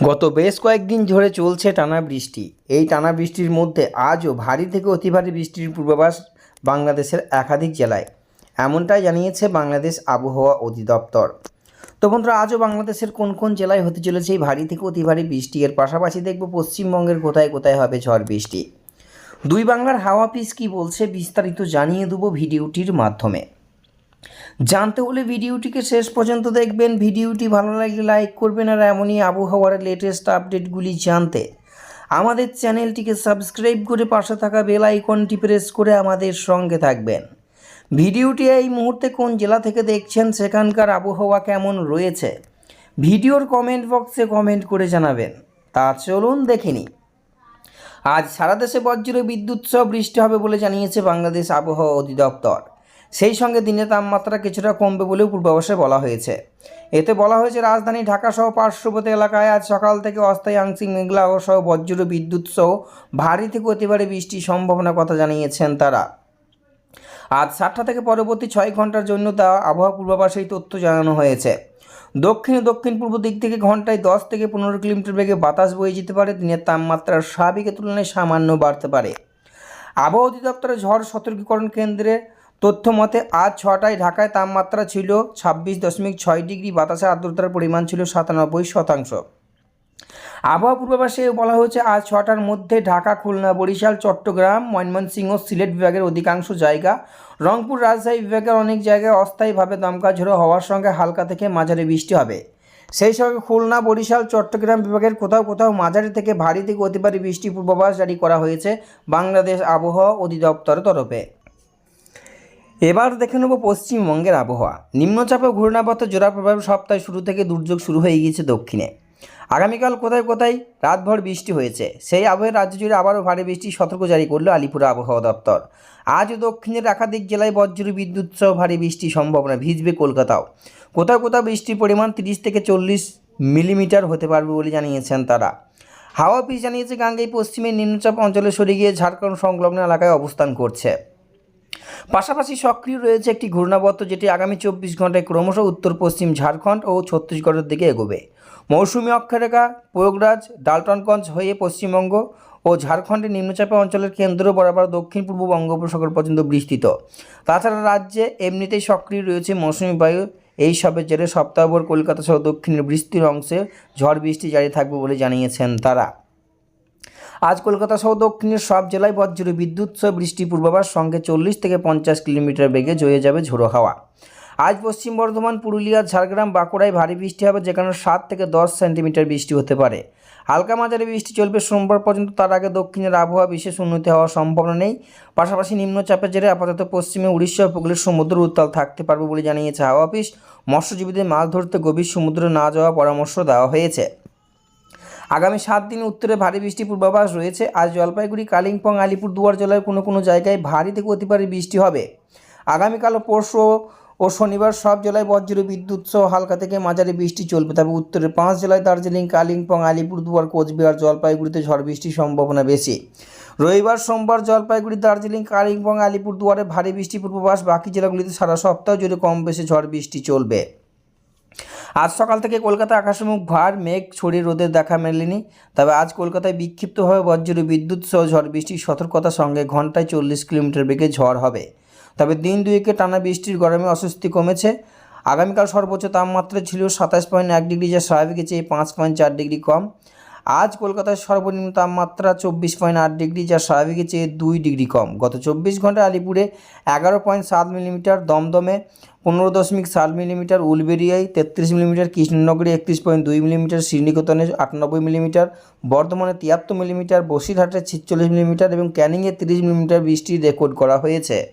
গত বেশ কয়েকদিন ধরে চলছে টানা বৃষ্টি। এই টানা বৃষ্টির মধ্যে আজও ভারী থেকে অতি ভারী বৃষ্টির পূর্বাভাস বাংলাদেশের একাধিক জেলায়। এমনটাই জানিয়েছে বাংলাদেশ আবহাওয়া অধিদপ্তর। তো বন্ধুরা, আজও বাংলাদেশের কোন কোন জেলায় হতে চলেছে এই ভারী থেকে অতি ভারী বৃষ্টি? এর পাশাপাশি দেখব পশ্চিমবঙ্গের কোথায় কোথায় হবে ঝড় বৃষ্টি। দুই বাংলার হাওয়া পিস কী বলছে বিস্তারিত জানিয়ে দেবো ভিডিওটির মাধ্যমে। জানতে হলে ভিডিওটিকে শেষ পর্যন্ত দেখবেন। ভিডিওটি ভালো লাগলে লাইক করবেন আর এমনই আবহাওয়ার লেটেস্ট আপডেটগুলি জানতে। আমাদের চ্যানেলটিকে সাবস্ক্রাইব করে পাশে থাকা বেল আইকনটি প্রেস করে আমাদের সঙ্গে থাকবেন। ভিডিওটি এই মুহূর্তে কোন জেলা থেকে দেখছেন সেখানকার আবহাওয়া কেমন রয়েছে? ভিডিওর কমেন্ট বক্সে কমেন্ট করে জানাবেন। তা চলুন দেখে নিই। আজ সারা দেশে বজ্র বিদ্যুৎ সহ বৃষ্টি হবে বলে জানিয়েছে বাংলাদেশ আবহাওয়া অধিদপ্তর। সেই সঙ্গে দিনে তাপমাত্রা কিছুটা কমবে বলেও পূর্বাভাসে বলা হয়েছে। এতে বলা হয়েছে, রাজধানী ঢাকা সহ পার্শ্ববর্তী এলাকায় আজ সকাল থেকে অস্থায়ী আংশিক মেঘলা ও সহ বজ্র বিদ্যুৎ সহ ভারী থেকে অতিবারে বৃষ্টির সম্ভাবনার কথা জানিয়েছেন তারা। আজ সাতটা থেকে পরবর্তী ছয় ঘণ্টার জন্য তা আবহাওয়া পূর্বাভাসে এই তথ্য জানানো হয়েছে। দক্ষিণ দক্ষিণ পূর্ব দিক থেকে ঘন্টায় দশ থেকে পনেরো কিলোমিটার বেগে বাতাস বয়ে যেতে পারে। দিনের তাপমাত্রা স্বাভাবিকের তুলনায় সামান্য বাড়তে পারে। আবহাওয়া অধিদপ্তরের ঝড় সতর্কীকরণ কেন্দ্রে তথ্য মতে আজ ছটায় ঢাকায় তাপমাত্রা ছিল ছাব্বিশ দশমিক ছয় ডিগ্রি, বাতাসের আর্দ্রতার পরিমাণ ছিল সাতানব্বই শতাংশ। আবহাওয়া পূর্বাভাসে বলা হয়েছে, আজ ছটার মধ্যে ঢাকা, খুলনা, বরিশাল, চট্টগ্রাম, ময়মনসিংহ, সিলেট বিভাগের অধিকাংশ জায়গা, রংপুর, রাজশাহী বিভাগের অনেক জায়গায় অস্থায়ীভাবে দমকা ঝোড়ো হওয়ার সঙ্গে হালকা থেকে মাঝারি বৃষ্টি হবে। সেই সঙ্গে খুলনা, বরিশাল, চট্টগ্রাম বিভাগের কোথাও কোথাও মাঝারি থেকে ভারী থেকে অতি ভারী বৃষ্টি পূর্বাভাস জারি করা হয়েছে বাংলাদেশ আবহাওয়া অধিদপ্তরের তরফে। এবার দেখে নেব পশ্চিমবঙ্গের আবহাওয়া। নিম্নচাপে ঘূর্ণাবর্ত জোড়া প্রভাবে সপ্তাহ শুরু থেকে দুর্যোগ শুরু হয়ে গিয়েছে দক্ষিণে। আগামীকাল কোথায় কোথায় রাতভর বৃষ্টি হয়েছে, সেই আবহে রাজ্য জুড়ে আবারও ভারী বৃষ্টি সতর্ক জারি করল আলিপুর আবহাওয়া দপ্তর। আজ দক্ষিণের একাধিক জেলায় বজ্র বিদ্যুৎ সহ ভারী বৃষ্টির সম্ভাবনা ভিজবে কলকাতাও। কোথাও কোথাও বৃষ্টির পরিমাণ তিরিশ থেকে চল্লিশ মিলিমিটার হতে পারবে বলে জানিয়েছেন তারা। হাওয়া অফিস জানিয়েছে গাঙ্গেই পশ্চিমের নিম্নচাপ অঞ্চলে সরে গিয়ে ঝাড়খণ্ড সংলগ্ন এলাকায় অবস্থান করছে। পাশাপাশি সক্রিয় রয়েছে একটি ঘূর্ণাবর্ত যেটি আগামী চব্বিশ ঘন্টায় ক্রমশ উত্তর, পশ্চিম, ঝাড়খণ্ড ও ছত্তিশগড়ের দিকে এগোবে। মৌসুমি অক্ষরেখা, প্রয়োগরাজ, ডালটনগঞ্জ হয়ে পশ্চিমবঙ্গ ও ঝাড়খণ্ডের নিম্নচাপে অঞ্চলের কেন্দ্র বরাবর দক্ষিণ পূর্ব বঙ্গোপসাগর পর্যন্ত বিস্তৃত। তাছাড়া রাজ্যে এমনিতেই সক্রিয় রয়েছে মৌসুমি বায়ু। এই সবের জেরে সপ্তাহভর কলকাতা সহ দক্ষিণের বৃষ্টির অংশে ঝড় বৃষ্টি জারি থাকবে বলে জানিয়েছেন তারা। আজ কলকাতা সহ দক্ষিণের সব জেলায় বজ্র বিদ্যুৎ সহ বৃষ্টি পূর্বাভাস, সঙ্গে চল্লিশ থেকে পঞ্চাশ কিলোমিটার বেগে জয়ে যাবে ঝোড়ো হাওয়া। আজ পশ্চিম বর্ধমান, পুরুলিয়া, ঝাড়গ্রাম, বাঁকুড়ায় ভারী বৃষ্টি হবে, যেখানে সাত থেকে দশ সেন্টিমিটার বৃষ্টি হতে পারে। হালকা মাঝারি বৃষ্টি চলবে সোমবার পর্যন্ত, তার আগে দক্ষিণের আবহাওয়া বিশেষ উন্নতি হওয়ার সম্ভাবনা নেই। পাশাপাশি নিম্নচাপের জেরে আপাতত পশ্চিমে, উড়িষ্যা উপকূলের সমুদ্র উত্তাল থাকতে পারবে বলে জানিয়েছে হাওয়া অফিস। মৎস্যজীবীদের মাছ ধরতে গভীর সমুদ্রে না যাওয়ার পরামর্শ দেওয়া হয়েছে। আগামী সাত দিন উত্তরে ভারী বৃষ্টি পূর্বাভাস রয়েছে। আজ জলপাইগুড়ি, কালিম্পং, আলিপুরদুয়ার জেলার কোনো কোনো জায়গায় ভারী থেকে অতি ভারী বৃষ্টি হবে। আগামীকাল পরশু ও শনিবার সব জেলায় বজ্র বিদ্যুৎ সহ হালকা থেকে মাঝারি বৃষ্টি চলবে। তবে উত্তরের পাঁচ জেলায় দার্জিলিং, কালিম্পং, আলিপুরদুয়ার, কোচবিহার, জলপাইগুড়িতে ঝড় বৃষ্টির সম্ভাবনা বেশি। রবিবার, সোমবার জলপাইগুড়ি, দার্জিলিং, কালিম্পং, আলিপুরদুয়ারে ভারী বৃষ্টি পূর্বাভাস। বাকি জেলাগুলিতে সারা সপ্তাহ জুড়ে কম বেশি ঝড় বৃষ্টি চলবে। আজ সকাল থেকে কলকাতা আকাশমুখ ভার, মেঘ, ছড়িয়ে রোদের দেখা মেলেনি। তবে আজ কলকাতায় বিক্ষিপ্তভাবে বজ্র, বিদ্যুৎ সহ ঝড় বৃষ্টির সতর্কতার সঙ্গে ঘন্টায় চল্লিশ কিলোমিটার বেগে ঝড় হবে। তবে দিন দুয়েকে টানা বৃষ্টির গরমে অস্বস্তি কমেছে। আগামীকাল সর্বোচ্চ তাপমাত্রা ছিল সাতাশ পয়েন্ট এক ডিগ্রি যা স্বাভাবিকের চেয়ে পাঁচ পয়েন্ট চার ডিগ্রি কম। আজ কলকাতার সর্বনিম্ন তাপমাত্রা চব্বিশ পয়েন্ট আট ডিগ্রি, যা স্বাভাবিকের চেয়ে দুই ডিগ্রি কম। গত চব্বিশ ঘণ্টা আলিপুরে এগারো পয়েন্ট সাত মিলিমিটার, দমদমে পনেরো দশমিক সাত মিলিমিটার উলবেরিয়ায় তেত্রিশ মিলিমিটার, কৃষ্ণনগরে একত্রিশ পয়েন্ট দুই মিলিমিটার, শ্রীনিকেতনে আটানব্বই মিলিমিটার, বর্ধমানে তিয়াত্তর মিলিমিটার, বসিরহাটে ছিচল্লিশ মিলিমিটার এবং ক্যানিংয়ে তিরিশ মিলিমিটার বৃষ্টি রেকর্ড করা হয়েছে।